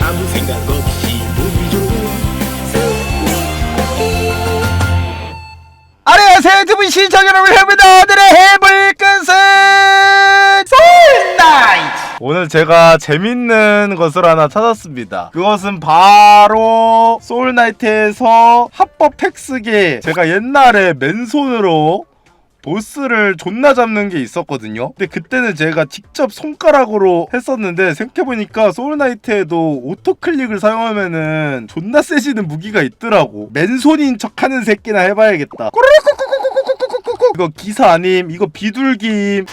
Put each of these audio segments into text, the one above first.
아무 생각 없이 보기 좋은 안녕하세요 유튜브 시청 여러분 해봅니다 오늘의 해볼 소울나이트 오늘 제가 재밌는 것을 하나 찾았습니다. 그것은 바로 소울나이트에서 합법 팩스기. 제가 옛날에 맨손으로 보스를 존나 잡는 게 있었거든요. 근데 그때는 제가 직접 손가락으로 했었는데 생각해보니까 소울나이트에도 오토클릭을 사용하면은 존나 세지는 무기가 있더라고. 맨손인 척하는 새끼나 해봐야겠다. 꼬르륵 이거 기사 아님, 이거 비둘기임.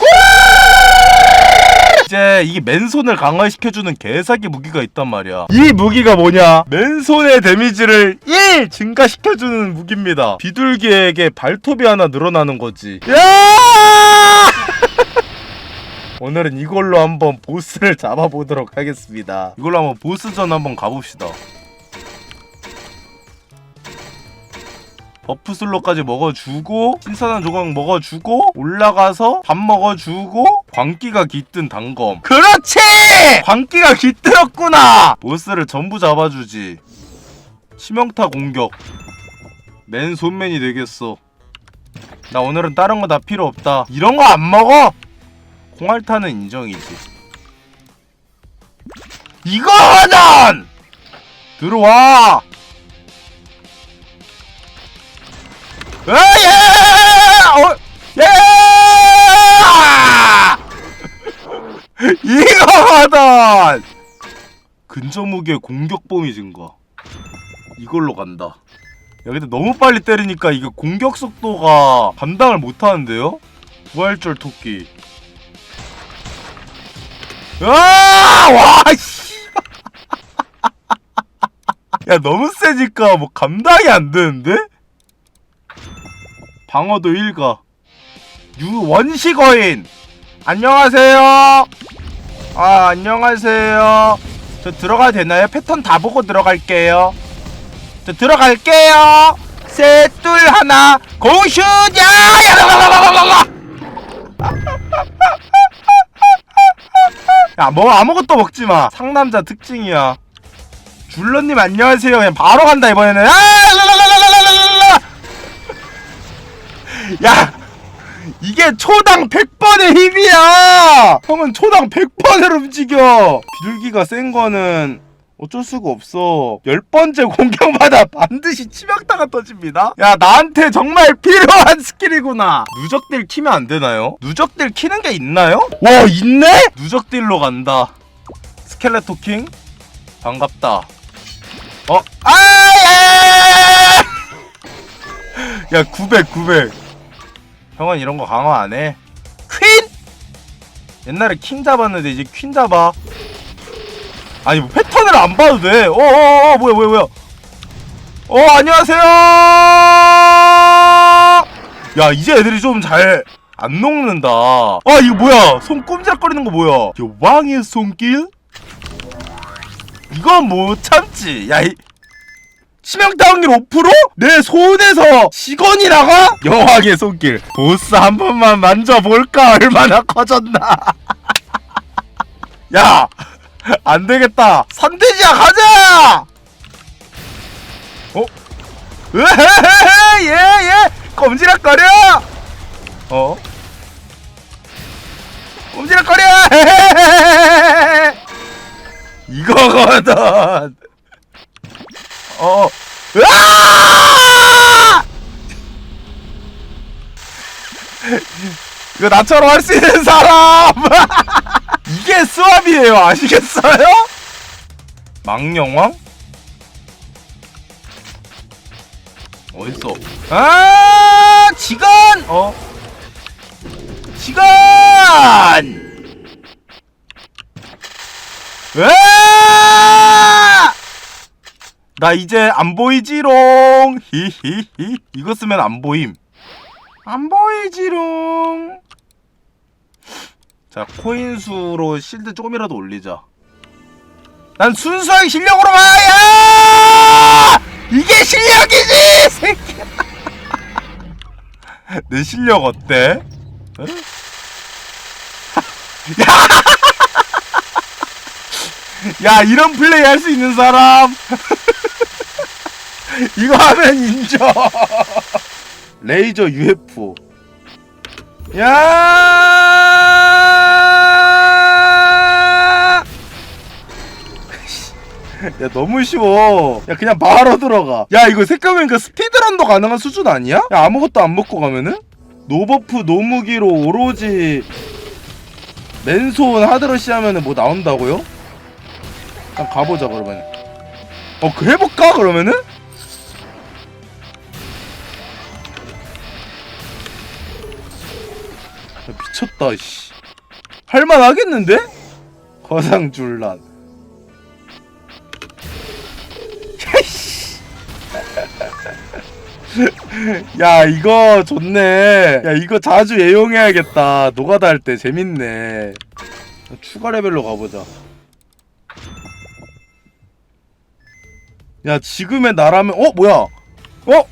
이제 이 맨손을 강화시켜주는 개사기 무기가 있단 말이야. 이 무기가 뭐냐? 맨손의 데미지를 1 증가시켜주는 무기입니다. 비둘기에게 발톱이 하나 늘어나는 거지. 야! 오늘은 이걸로 한번 보스를 잡아보도록 하겠습니다. 이걸로 한번 보스전 한번 가봅시다. 버프 슬로까지 먹어주고 신선한 조각 먹어주고 올라가서 밥 먹어주고 광기가 깃든 단검 그렇지! 광기가 깃들었구나! 보스를 전부 잡아주지 치명타 공격 맨손맨이 되겠어 나 오늘은 다른 거 다 필요 없다 이런 거 안 먹어! 콩알타는 인정이지 이거는! 들어와! 아, 예! 근접무기의 공격 범위 증가. 이걸로 간다. 야, 근데 너무 빨리 때리니까 이게 공격 속도가 감당을 못 하는데요? 부활절 토끼. 아! 와, 씨! 야, 너무 세니까 뭐 감당이 안 되는데? 방어도 일가 유원시거인 안녕하세요 아 안녕하세요 저 들어가도 되나요? 패턴 다 보고 들어갈게요 저 들어갈게요 셋 둘 하나 고슛 야야야야야야야 야 뭐 아무것도 먹지 마 상남자 특징이야 줄러님 안녕하세요 그냥 바로 간다 이번에는 아 야! 이게 초당 100번의 힘이야! 형은 초당 100번을 움직여! 비둘기가 센 거는 어쩔 수가 없어. 열 번째 공격마다 반드시 치명타가 터집니다. 야, 나한테 정말 필요한 스킬이구나. 누적딜 키면 안 되나요? 누적딜 키는 게 있나요? 와, 있네? 누적딜로 간다. 스켈레토 킹? 반갑다. 어? 아! 야, 900, 900. 형은 이런 거 강화 안 해. 퀸? 옛날에 킹 잡았는데 이제 퀸 잡아. 아니 뭐 패턴을 안 봐도 돼. 어어어 어, 뭐야 뭐야 뭐야. 어 안녕하세요. 야 이제 애들이 좀 잘 안 녹는다. 아 이거 뭐야? 손 꼼지락거리는 거 뭐야? 이 왕의 손길? 이건 못 참지. 야 이. 치명타 확률 5%? 내 손에서 나가? 여왕의 손길 보스 한 번만 만져볼까 얼마나 커졌나 야 안되겠다 산돼지야 가자 어? 예예 꼼지락거려 어? 꼼지락거려 이거거든 어. 으아! 이거 나처럼 할 수 있는 사람! 이게 수압이에요, 아시겠어요? 망령왕? 어딨어? 아, 지간! 어? 지간! 으아! 나 이제 안 보이지롱. 히히히. 이거 쓰면 안 보임. 안 보이지롱. 자, 코인수로 실드 조금이라도 올리자. 난 순수한 실력으로 봐야 이게 실력이지! 새끼 내 실력 어때? 야! 야, 이런 플레이 할 수 있는 사람! 이거 하면 인정. 레이저 UFO. 야! 야 너무 쉬워 야 그냥 바로 들어가 야 이거 색감이니까 스피드런도 가능한 수준 아니야? 야 아무것도 안 먹고 가면은? 노버프 노무기로 오로지 맨손 하드러시 하면은 뭐 나온다고요? 일단 가보자 그러면 어그 해볼까 그러면은? 미쳤다 씨. 할만 하겠는데? 거상줄란. 야 이거 좋네. 야 이거 자주 애용해야겠다. 노가다 할 때 재밌네. 추가 레벨로 가보자. 야 지금의 나라면 어 뭐야? 어?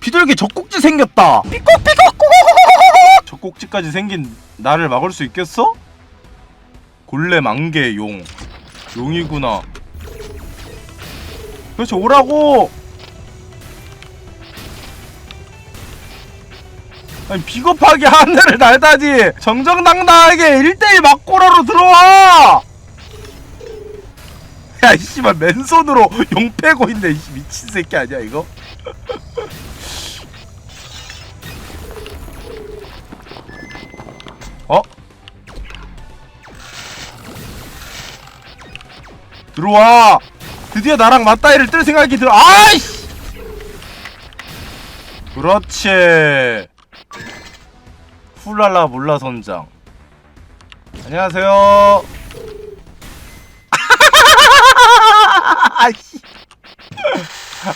비둘기 젖꼭지 생겼다. 삐걱삐걱! 꼭지까지 생긴 나를 막을 수 있겠어? 골레 만개 용. 용이구나. 그렇지 오라고! 아니 비겁하게 하늘을 날다니! 정정당당하게 1대1 막고라로 들어와! 야 이씨발 맨손으로 용 패고 있네 이씨. 미친 새끼 아니야 이거? 들어와. 드디어 나랑 맞다이를 뜰 생각이 들어 아이씨! 그렇지. 훌랄라 몰라 선장. 안녕하세요.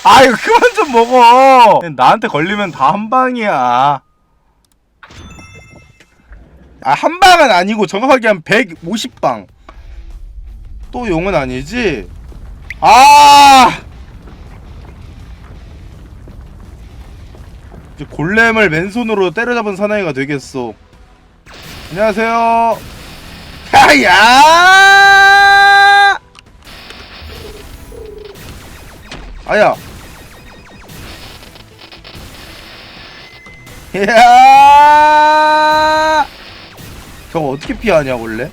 아 이거 그만 좀 먹어. 나한테 걸리면 다 한방이야. 아 한방은 아니고 정확하게 한 150방. 또 용은 아니지? 아! 이제 골렘을 맨손으로 때려잡은 사나이가 되겠어. 안녕하세요. 야야! 아야. 야! 저거 어떻게 피하냐 원래?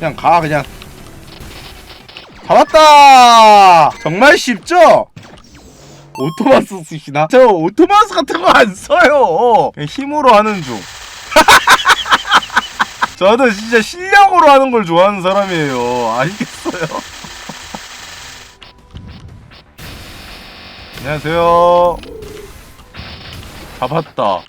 그냥 가 그냥. 잡았다! 정말 쉽죠? 오토마스 쓰시나? 저 오토마스 같은 거 안 써요. 힘으로 하는 중. 저도 진짜 실력으로 하는 걸 좋아하는 사람이에요. 아시겠어요? 안녕하세요. 잡았다.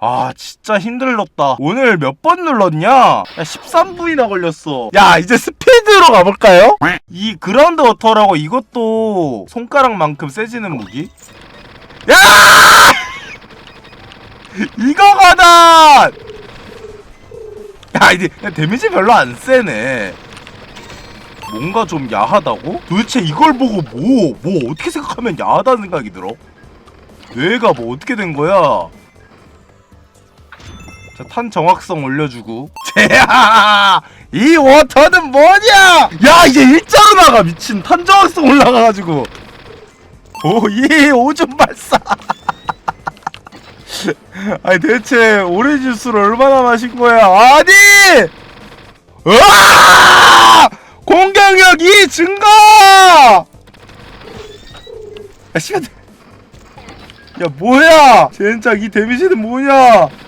아 진짜 힘들었다 오늘 몇 번 눌렀냐 야 13분이나 걸렸어 야 이제 스피드로 가볼까요? 이 그라운드 워터라고 이것도 손가락만큼 세지는 무기? 야! 이거거든! 야 이제 데미지 별로 안 세네 뭔가 좀 야하다고? 도대체 이걸 보고 뭐, 뭐 어떻게 생각하면 야하다는 생각이 들어? 뇌가 뭐 어떻게 된 거야? 자, 탄 정확성 올려주고. 제야! 이 워터는 뭐냐! 야, 이제 일자로 나가! 미친. 탄 정확성 올라가가지고. 오, 예, 오줌 발사! 아니, 대체, 오렌지 주스를 얼마나 마신 거야? 아니! 으아! 공격력 2 증가! 야, 시간. 야, 뭐야! 젠장, 이 데미지는 뭐냐!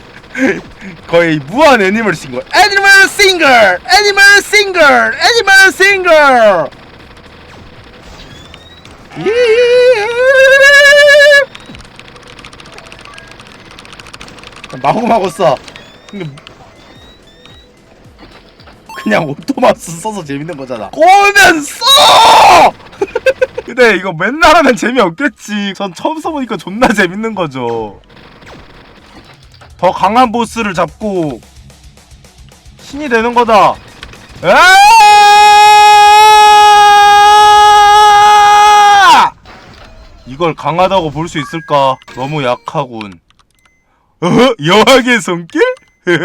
거의 무한 애니멀 싱글. 애니멀 싱글! 애니멀 싱글! 애니멀 싱글! 예! 마구마구 써. 그냥 오토마스 써서 재밌는 거잖아. 꼬면 써! 근데 이거 맨날 하면 재미없겠지. 전 처음 써보니까 존나 재밌는 거죠. 더 강한 보스를 잡고 신이 되는 거다 아! 이걸 강하다고 볼 수 있을까? 너무 약하군. 어? 여왕의 손길? 무기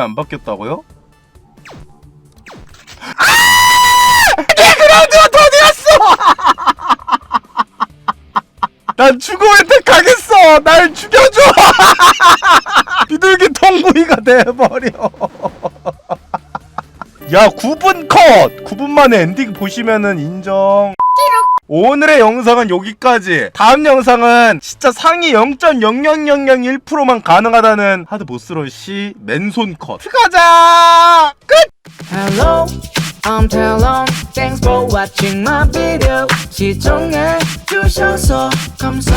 안 바뀌었다고요? 아! 난 죽음을 택하겠어! 날 죽여줘! 비둘기 통구이가 돼버려. 야 9분 컷! 9분 만에 엔딩 보시면은 인정 오늘의 영상은 여기까지 다음 영상은 진짜 상위 0.00001%만 가능하다는 하드 보스러시 맨손 컷 가자 끝! Hello, I'm Talon. Thanks for watching my video. 시청해 주셔서 감사.